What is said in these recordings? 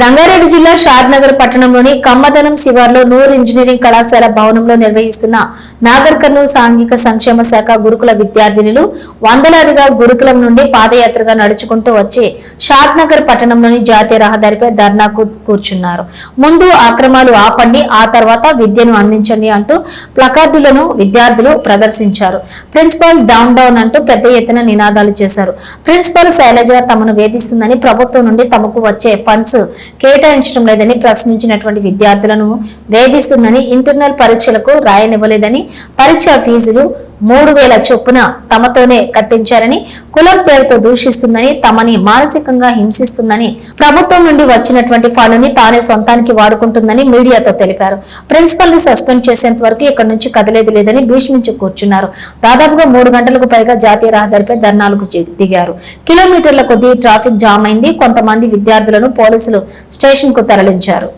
రంగారెడ్డి జిల్లా షాద్నగర్ పట్టణంలోని కమ్మదనం శివార్లో నూర్ ఇంజనీరింగ్ కళాశాల భవనంలో నిర్వహిస్తున్న నాగర్ కర్నూలు సాంఘిక సంక్షేమ శాఖ గురుకుల విద్యార్థినులు వందలాదిగా గురుకులం నుండి పాదయాత్రగా నడుచుకుంటూ వచ్చి షాద్నగర్ పట్టణంలోని జాతీయ రహదారిపై ధర్నాకు కూర్చున్నారు. ముందు అక్రమాలు ఆపండి ఆ తర్వాత విద్యను అందించండి అంటూ ప్లకార్డులను విద్యార్థులు ప్రదర్శించారు. ప్రిన్సిపాల్ డౌన్ డౌన్ అంటూ పెద్ద ఎత్తున నినాదాలు చేశారు. ప్రిన్సిపాల్ శైలజ తమను వేధిస్తుందని ప్రభుత్వం నుండి తమకు వచ్చే ఫండ్స్ కేటాయించడం లేదని ప్రశ్నించినటువంటి విద్యార్థులను వేధిస్తుందని ఇంటర్నల్ పరీక్షలకు రాయనివ్వలేదని పరీక్షా ఫీజులు మూడు వేల చొప్పున తమతోనే కట్టించారని కులం పేరుతో దూషిస్తుందని తమని మానసికంగా హింసిస్తుందని ప్రభుత్వం నుండి వచ్చినటువంటి ఫండ్ని తానే సొంతానికి వాడుకుంటుందని మీడియాతో తెలిపారు. ప్రిన్సిపల్ని సస్పెండ్ చేసేంత వరకు ఇక్కడి నుంచి కదలేదు లేదని భీష్మించి కూర్చున్నారు. దాదాపుగా మూడు గంటలకు పైగా జాతీయ రహదారిపై ధర్నాలకు దిగారు. కిలోమీటర్ల కొద్దీ ట్రాఫిక్ జామ్ అయింది. కొంతమంది విద్యార్థులను పోలీసులు స్టేషన్కు తరలించారు.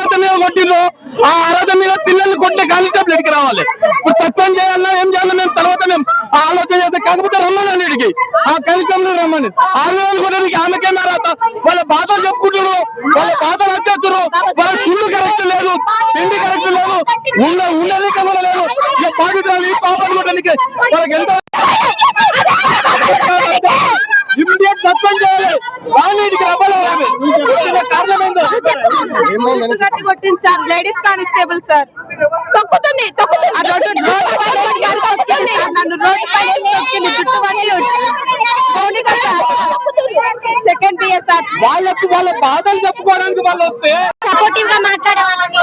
ముందు మీద ఆ అర్హత మీద పిల్లల్ని కొట్టే కానిస్టేబుల్ ఇక్కడికి రావాలి? ఇప్పుడు సస్పెండ్ చేయాలన్నా ఏం మేము తర్వాత మేము ఆ ఆలోచన చేస్తే కాకపోతే ఆ కానిస్టేబుల్ రమ్మని. ఆరు కొట్టడానికి ఆమెకేం అర్హత వాళ్ళ బాధలు చెప్పుకుంటారు వాళ్ళ బాధలు వచ్చేస్తారు వాళ్ళ తిండి కరెక్ట్ లేదు. తిండి కరెక్ట్ లేదు. ఉన్న ఉన్నది కమల లేదు. ఇక పాపలు కొట్టడానికి వాళ్ళకి ఎంత సస్పెండ్ చేయాలి. కారణం ఏంటో కొట్టింది సార్ లేడీస్ కానిస్టేబుల్ సార్. తొక్కుతుంది. నన్ను రోడ్డు పైన సెకండ్ వాళ్ళకి వాళ్ళ బాధలు చెప్పుకోవడానికి వాళ్ళు వస్తే సపోర్టివ్గా మాట్లాడే వాళ్ళని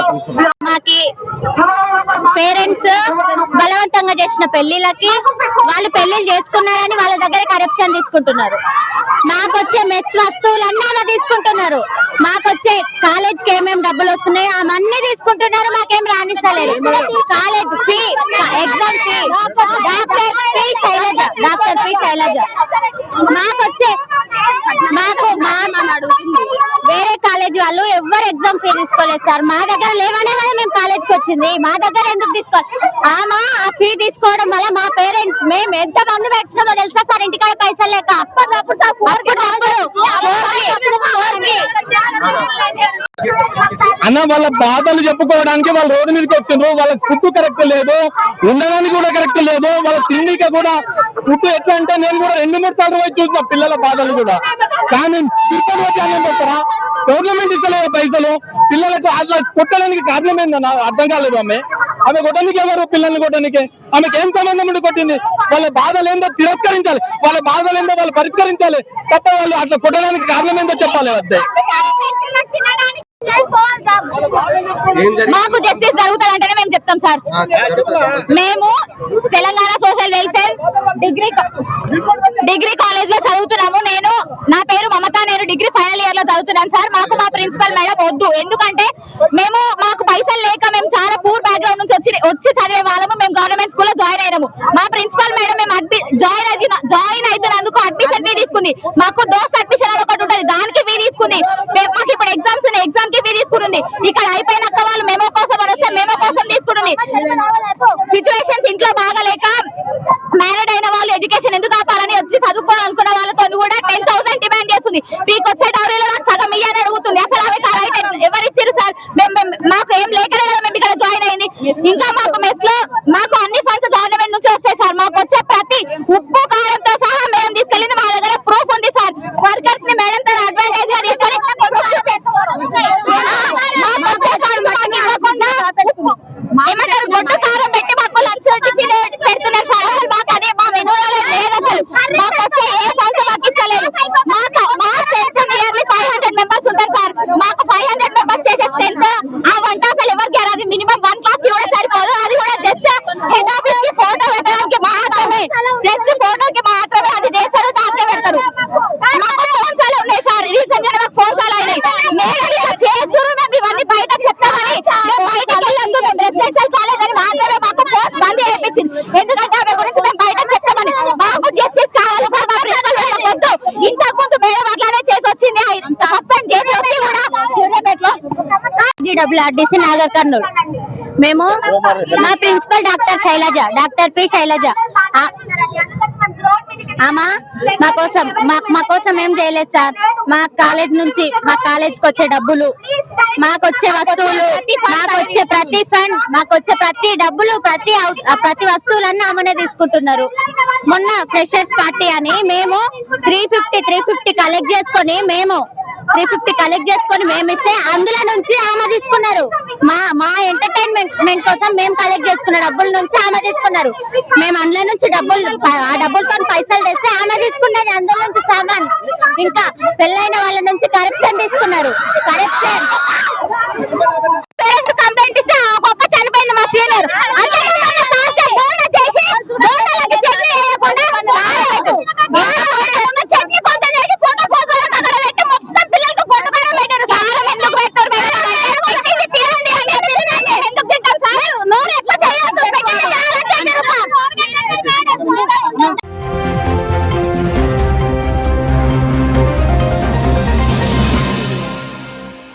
మాకి పేరెంట్స్ బలవంతంగా చేసిన పెళ్ళిళ్ళకి వాళ్ళు పెళ్ళిళ్ళు చేసుకున్నారని వాళ్ళ దగ్గర కరప్షన్ తీసుకుంటున్నారు. మెస్ వస్తువులన్నీ అలా తీసుకుంటున్నారు? వచ్చే కాలేజ్కి ఏమేమి డబ్బులు వస్తున్నాయో అవన్నీ తీసుకుంటున్నారు మాకేం రాణిస్తలేదు college fee exam fee doctor fee Shailaja doctor fee Shailaja. మాకు మా కాలేజ్ వాళ్ళు ఎవరు ఎగ్జామ్ ఫీ తీసుకోలేదు సార్. మా దగ్గర లేవనే కదా మేము కాలేజ్కి వచ్చింది. మా దగ్గర ఎందుకు తీసుకోవాలి ఆమె ఆ ఫీ తీసుకోవడం వల్ల మా పేరెంట్స్ మేము ఎంత మంది పెట్టినామో తెలుసా సార్? ఇంటికాడ పైసలు లేక. అప్పటికప్పుడు. అన్న వాళ్ళ బాధలు చెప్పుకోవడానికి వాళ్ళ రోడ్డు మీదకి వచ్చిండ్రు. వాళ్ళ ఫుడ్ కరెక్ట్ లేదు. ఉండడానికి కూడా కరెక్ట్ లేదు. వాళ్ళ తిండికి కూడా ఫుడ్ ఎట్లా అంటే నేను కూడా రెండు మూడు సార్లు పోయి చూసిన పిల్లల బాధలు కూడా. కానీ తిరుపతి వచ్చి అన్నం పెడతారా? గవర్నమెంట్ ఇస్తలేదు పైసలు. పిల్లలకు అట్లా కొట్టడానికి కారణం ఏందన్న అర్థం కాలేదు ఆమె. ఆమె కొట్టడానికి ఎవరు పిల్లల్ని కొట్టడానికి? ఆమెకి ఏం సంబంధం ఉండి కొట్టింది? వాళ్ళ బాధలు ఏందో తిరస్కరించాలి. వాళ్ళ బాధలు ఏందో వాళ్ళు పరిష్కరించాలి. తప్ప వాళ్ళు అట్లా కొట్టడానికి కారణం ఏందో చెప్పాలి వద్దే మాకు జస్టిస్ జరుగుతుందంటేనే మేము చెప్తాం సార్. మేము Telangana social welfare degree degree కాలేజ్లో చదువుతున్నాము. నేను నా ప్రిన్సిపల్ మేడం వద్దు. ఎందుకంటే మేము మాకు పైసలు లేక మేము చాలా పూర్ బ్యాక్గ్రౌండ్ నుంచి వచ్చి వచ్చి చదివే వాళ్ళము. మేము గవర్నమెంట్ స్కూల్లో జాయిన్ అయినాము. మా ప్రిన్సిపల్ మేడం మేము అడ్మి జాయిన్ అయిన జాయిన్ అవుతున్నందుకు అడ్మిషన్ ఫీ తీసుకుంది. మాకు దోస్ అడ్మిషన్ ఒకటి ఉంటుంది. దానికి ఫీ తీసుకుంది మేము- మాకు ఇప్పుడు ఎగ్జామ్స్ ఉన్నాయి ఎగ్జామ్కి ఫీ తీసుకుంటుంది ఇక్కడ అయిపోయినాక వాళ్ళు మెమో కోసం అని వస్తే మెమో కోసం తీసుకుంటుంది సిచ్యువేషన్స్ ఇంట్లో బాగాలేక మ్యారీడ్ అయిన వాళ్ళు ఎడ్యుకేషన్ ఎందుకు ఆపాలని వచ్చి చదువుకోవాలనుకున్న వాళ్ళతో కూడా టెన్ థౌసండ్ డిమాండ్ చేస్తుంది మీకు వచ్చే డౌరీలో నాకు సగం ఇయ్యని అడుగుతుంది అసలు ఆమె ఆ right ఎవరు ఇచ్చారు సార్ మేము మేము- మాకు ఏం లేకనే కదా మేము ఇక్కడ జాయిన్ అయింది ఇంకా మాకు మెస్లో మాకు అన్ని ఫండ్స్ గవర్నమెంట్ నుంచి వస్తాయి సార్ మాకు వచ్చే ప్రతి ఉప్పు కారంతో సహా మేము తీసుకెళ్ళింది మా దగ్గర ప్రూఫ్ ఉంది సార్ వర్కర్స్ని మేడం తన అడ్వాంటేజ్గా తీసుకొని మాకు వచ్చే సార్ మాకు ఇవ్వకుండా ఏమంటారు గొడ్డు కారం పెట్టి మాకు లంచ్ పెడుతున్నారు సార్ అసలు మాకు అదే మా మెనూలో లేదు అసలు మాకు వచ్చే ఏ ఫండ్స్ మాకు ఇస్తలేదు మాకు మా strength nearly five hundred members ఉంటారు సార్ మాకు ఫైవ్ హండ్రెడ్ మెంబర్స్ చేసే స్ట్రెంత్ ఆ వంట అసలు ఎవరికి రాదు మినిమం వన్ క్లాస్ కూడా సరిపోదు అది కూడా జస్ట్ హెడ్ ఆఫీస్కి ఫోటో పెట్టడానికి మాత్రమే జస్ట్ ఫోటోకి మాత్రమే అది చేస్తారు దాంట్లో పెడతారు మాకు ఫోన్ కాల్ ఉన్నాయి సార్ రీసెంట్గా మాకు ఫోన్ కాల్ అయినాయి మేడం ఇలా చేస్తున్నారు మేము ఇవన్నీ బయట చెప్తామని మేము బయటకి వెళ్ళొద్దు మేము రెసిడెన్షియల్ కాలేజ్ అని మాత్రమే మాకు ఫోన్ బంద్ చేయించింది ఎందుకంటే ఆమె గురించి మేము బయట చెప్తామని మాకు జస్టిస్ కావాలి సార్ మా ప్రిన్సిపల్ మేడం వద్దు ఇంతకు ముందు మేడం అట్లానే చేసి వచ్చింది సస్పెండ్ చేసి వచ్చి కూడా జీడబ్ల్యూఆర్డీసీ నాగర్ కర్నూలు మేము మా principal doctor Shailaja doctor P Shailaja. ఆమా మా కోసం మా- మా కోసం ఏం చేయలేదు సార్. మా కాలేజ్ నుంచి మా కాలేజ్కి వచ్చే డబ్బులు. మాకు వచ్చే వస్తువులు మాకు వచ్చే ప్రతి ఫండ్ మాకు వచ్చే ప్రతి డబ్బులు ప్రతి ఆ ప్రతి వస్తువులన్నీ ఆమెనే తీసుకుంటున్నారు. మొన్న ఫ్రెషర్స్ పార్టీ అని మేము three fifty three fifty collect చేసుకొని మేము త్రీ ఫిఫ్టీ కలెక్ట్ చేసుకొని మేము ఇస్తే అందులో నుంచి ఆమె తీసుకున్నారు. మా మా ఎంటర్టైన్మెంట్ కోసం మేము కలెక్ట్ చేసుకున్న డబ్బుల నుంచి ఆమె తీసుకున్నారు. మేము అందులో నుంచి డబ్బులు ఆ డబ్బులతో పైసలు చేస్తే ఆమె తీసుకున్నది అందులో నుంచి సామాన్. ఇంకా పెళ్ళైన వాళ్ళ నుంచి కరెక్షన్ తీసుకున్నారు. కరెక్షన్